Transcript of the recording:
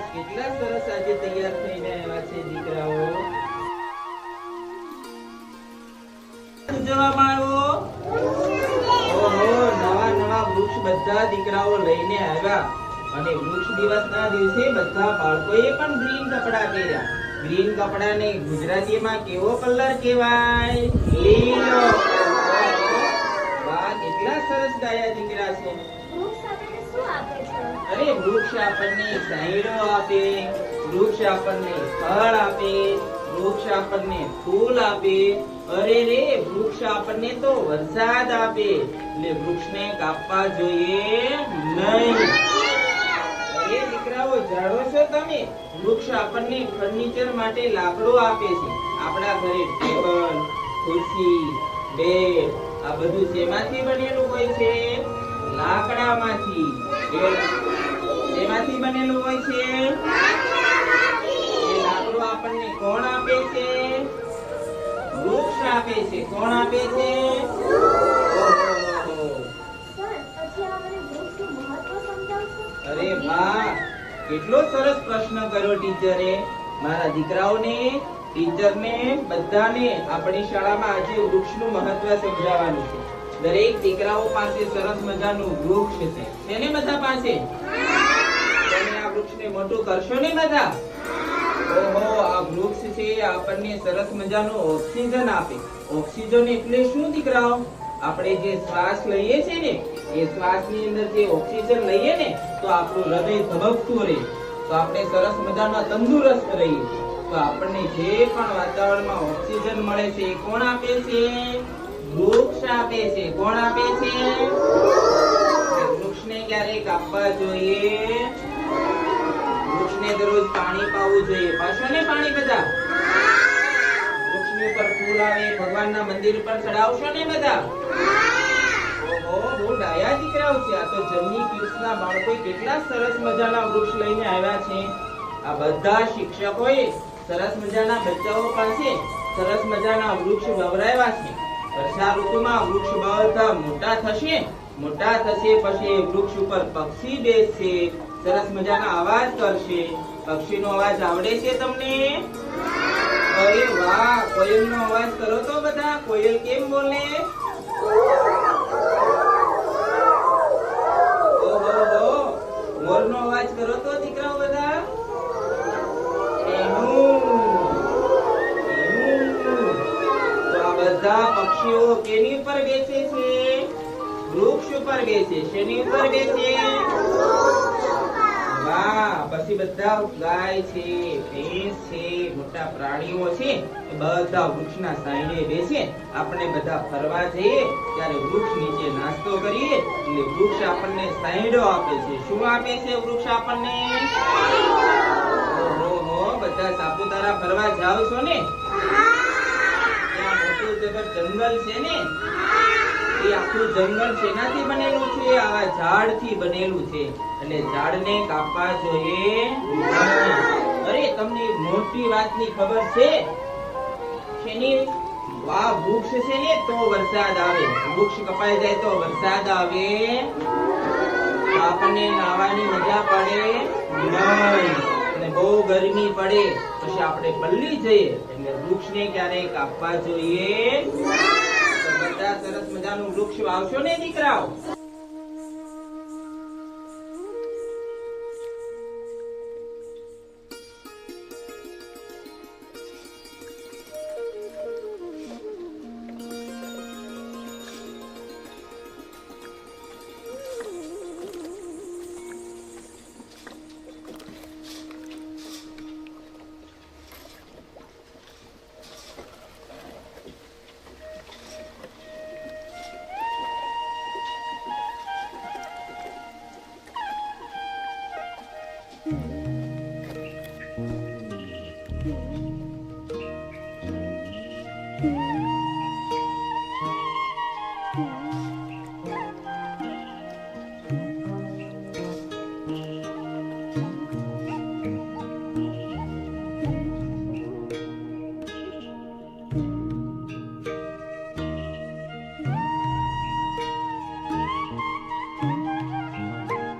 કેટલા સરસ આજે તૈયાર થઈને આવ્યા છે દીકરાઓ? ગ્રીન કપડા પહેર્યા. ગ્રીન કપડાને કેવો કલર કહેવાય? લીલો. કેટલા સરસ ગાયા દીકરા છે. અરે વૃક્ષ આપણને સાયડો આપે, વૃક્ષ આપણને ફળ આપે, વૃક્ષ આપણને ફૂલ આપે. અરે રે, વૃક્ષ આપણને તો વરસાદ આપે. એટલે વૃક્ષને કાપવા જોઈએ નહીં. અરે દીકરાઓ, જાણો છો તમે? વૃક્ષ આપણને ફર્નિચર માટે લાકડો આપે છે. આપણા ઘરે ટેબલ, ખુરશી, બેડ, આ બધું શેમાંથી બનેલું હોય છે? લાકડામાંથી. એમાંથી બનેલું હોય છે? લાકડું આપણને કોણ આપે છે? વૃક્ષ આપે છે. કોણ આપે છે? અરે વાહ! કેટલો સરસ પ્રશ્ન કર્યો ટીચરે. મારા દીકરાઓને, ટીચરને, બધાને આપણી શાળામાં આજે વૃક્ષનું મહત્વ સમજાવવાનું છે. દરેક દીકરાઓ પાસે સરસ મજાનું વૃક્ષ છે. તેને બધા પાસે? તમે આ વૃક્ષને મોટું કરશો ને બધા? ઓહો, આ વૃક્ષ છે, આપણને સરસ મજાનું ઓક્સિજન આપે. ઓક્સિજન એટલે શું દીકરાઓ? આપણે જે શ્વાસ લઈએ છે ને, એ શ્વાસની અંદર જે ઓક્સિજન લઈએ ને, તો આપણું હૃદય ધબકતું રહે. તો આપણે સરસ મજાના તંદુરસ્ત રહીએ. તો આપણને જે પણ વાતાવરણમાં ઓક્સિજન મળે છે, એ કોણ આપે છે? વૃક્ષ આપે છે. કોણ આપે છે? વૃક્ષને ક્યારે કાપવા જોઈએ. વૃક્ષને દરરોજ પાણી પાવું જોઈએ. પાછો ને પાણી બધા બાળકો કેટલા સરસ મજાના વૃક્ષ લઈને આવ્યા છે. આ બધા શિક્ષકોએ સરસ મજાના બચ્ચાઓ પાસે સરસ મજાના વૃક્ષ વવરાવ્યા છે. વર્ષા ઋતુમાં વૃક્ષ બળતા મોટા થશે મોટા થશે પછી વૃક્ષ ઉપર પક્ષી બેસશે, સરસ મજાના અવાજ કરશે. પક્ષીનો અવાજ આવડે છે તમને? અરે વાહ, કોયલનો અવાજ કરો તો બધા. કોયલ કેમ બોલે? મોર મોરનો અવાજ કરો તો બધા પક્ષીઓ કેની ઉપર બેસે છે? વૃક્ષ ઉપર બેસે. શેની ઉપર બેસે? વાહ, પછી બધા ગાય છે, ભેંસ છે, મોટા પ્રાણીઓ છે. એ બધા વૃક્ષના સાઈડે બેસે. આપણે બધા ફરવા જઈએ, ત્યારે વૃક્ષ નીચે નાસ્તો કરીએ, એટલે વૃક્ષ આપણને સાઈડો આપે છે. શું આપે છે વૃક્ષ આપણને? બધા સાપુતારા ફરવા જાવ છો ને? મોટું જબર જંગલ છે ને, એ આખું જંગલ શેનાથી બનેલું છે? આવા ઝાડથી બનેલું છે. એટલે ઝાડને કાપવા જોઈએ અરે, તમને મોટી વાતની ખબર છે? શેની? વા વૃક્ષ છે ને, તો વરસાદ આવે. વૃક્ષ કપાઈ જાય તો વરસાદ આવે. તો આપણને નાવાની મજા પડે. નહીં. બહુ ગરમી પડે, પછી આપણે પલ્લી જઈએ. એટલે વૃક્ષને ક્યારેય કાપવા જોઈએ. તો બધા સરસ મજાનું વૃક્ષ વાવશો ને, દીકરાઓ?